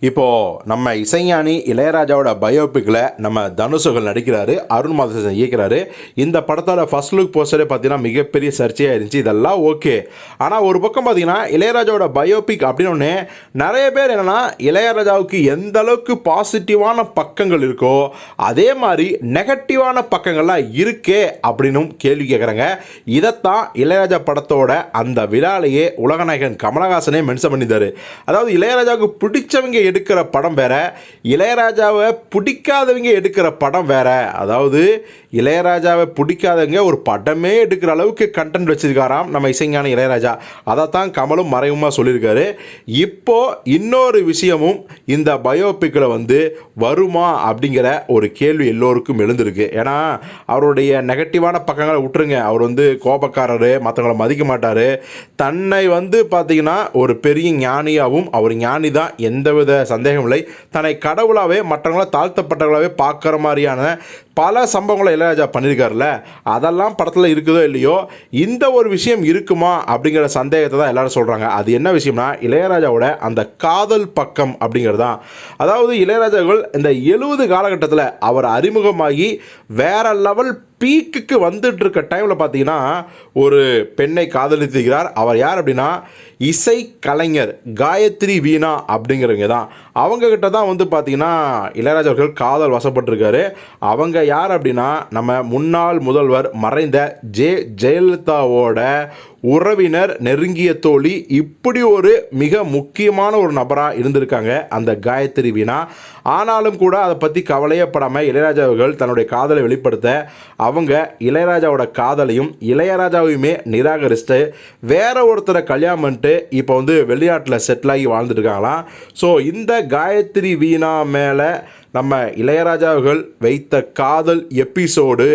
இப்போது நம்ம இசைஞானி இளையராஜாவோட பயோபிக்கில் நம்ம தனுஷுகள் நடிக்கிறாரு அருண் மாதேசன் இயக்கிறாரு. இந்த படத்தோட ஃபர்ஸ்ட் லுக் போஸ்டரே பார்த்தீங்கன்னா மிகப்பெரிய சர்ச்சையாக இருந்துச்சு. இதெல்லாம் ஓகே ஆனால் ஒரு பக்கம் பார்த்தீங்கன்னா இளையராஜாவோட பயோபிக் அப்படின்னு நிறைய பேர் என்னென்னா இளையராஜாவுக்கு எந்த அளவுக்கு பாசிட்டிவான பக்கங்கள் இருக்கோ அதே மாதிரி நெகட்டிவான பக்கங்கள்லாம் இருக்கே அப்படின்னும் கேள்வி கேட்குறாங்க இதைத்தான் இளையராஜா படத்தோட அந்த விழாலேயே உலகநாயகன் கமலஹாசனே மென்ஷன் பண்ணியிருந்தாரு. அதாவது இளையராஜாவுக்கு பிடிச்சவங்க எடுக்கிற படம் வேற. இளையராஜாவை பிடிக்காதவங்க எடுக்கிற படம் வேற. அதாவது இளையராஜாவை பிடிக்காதவங்க ஒரு படமே எடுக்கிற அளவுக்கு கண்டென்ட் வச்சிருக்காராம் நம்ம இசைஞான இளையராஜா. அதைத்தான் கமலும் மறைமுகமாக சொல்லியிருக்காரு. இப்போ இன்னொரு விஷயமும் இந்த பயோபிக்கில் வந்து வருமா அப்படிங்கிற ஒரு கேள்வி எல்லோருக்கும் எழுந்திருக்கு. ஏன்னா அவருடைய நெகட்டிவான பக்கங்களை விட்டுருங்க. அவர் வந்து கோபக்காரர் மற்றவங்களை மதிக்க மாட்டார். தன்னை வந்து பார்த்தீங்கன்னா ஒரு பெரிய ஞானியாகவும் அவர் ஞானி தான் எந்தவித சந்தேகம் இல்லை தன்னை கடவுளாகவே மற்றவங்கள தாழ்த்தப்பட்டவங்களாவே பார்க்குற மாதிரியான பல சம்பவங்களை இளையராஜா பண்ணியிருக்காருல்ல. அதெல்லாம் படத்தில் இருக்குதோ இல்லையோ இந்த ஒரு விஷயம் இருக்குமா அப்படிங்கிற சந்தேகத்தை தான் எல்லாரும் சொல்கிறாங்க அது என்ன விஷயம்னா இளையராஜாவோட அந்த காதல் பக்கம் அப்படிங்கிறது தான் அதாவது இளையராஜாக்கள் இந்த எழுபது காலகட்டத்தில் அவர் அறிமுகமாகி வேற லெவல் பீக்குக்கு வந்துட்டு இருக்க டைமில் பார்த்தீங்கன்னா ஒரு பெண்ணை காதலித்துக்கிறார் அவர் யார் அப்படின்னா இசை கலைஞர் காயத்ரி வீணா அப்படிங்கிறவங்க தான். அவங்கக்கிட்ட தான் வந்து பார்த்தீங்கன்னா இளையராஜா அவர்கள் காதல் வசப்பட்டிருக்காரு. அவங்க யார் அப்படின்னா நம்ம முன்னாள் முதல்வர் மறைந்த ஜே ஜெயலலிதாவோட உறவினர் நெருங்கிய தோழி இப்படி ஒரு மிக முக்கியமான ஒரு நபராக இருந்திருக்காங்க அந்த காயத்ரி வீணா. ஆனாலும் கூட அதை பற்றி கவலையப்படாமல் இளையராஜா அவர்கள் தன்னுடைய காதலை வெளிப்படுத்த அவங்க இளையராஜாவோட காதலையும் இளையராஜாவையுமே நிராகரிச்சுட்டு வேற ஒருத்தரை கல்யாணம் பண்ணிட்டு இப்போ வந்து வெளிநாட்டில் செட்டில் ஆகி வாழ்ந்துட்டு இருக்காங்களாம். ஸோ இந்த காயத்ரி வீணா மேலே நம்ம இளையராஜா அவர்கள் வைத்த காதல் எபிசோடு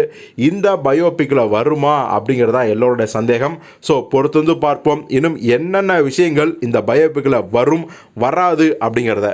இந்த பயோபிக்கில் வருமா அப்படிங்கிறது தான் எல்லோருடைய சந்தேகம். ஸோ பொறுத்து வந்து பார்ப்போம். இன்னும் என்னென்ன விஷயங்கள் இந்த பயோபிக்கில் வரும் வராது அப்படிங்கிறத.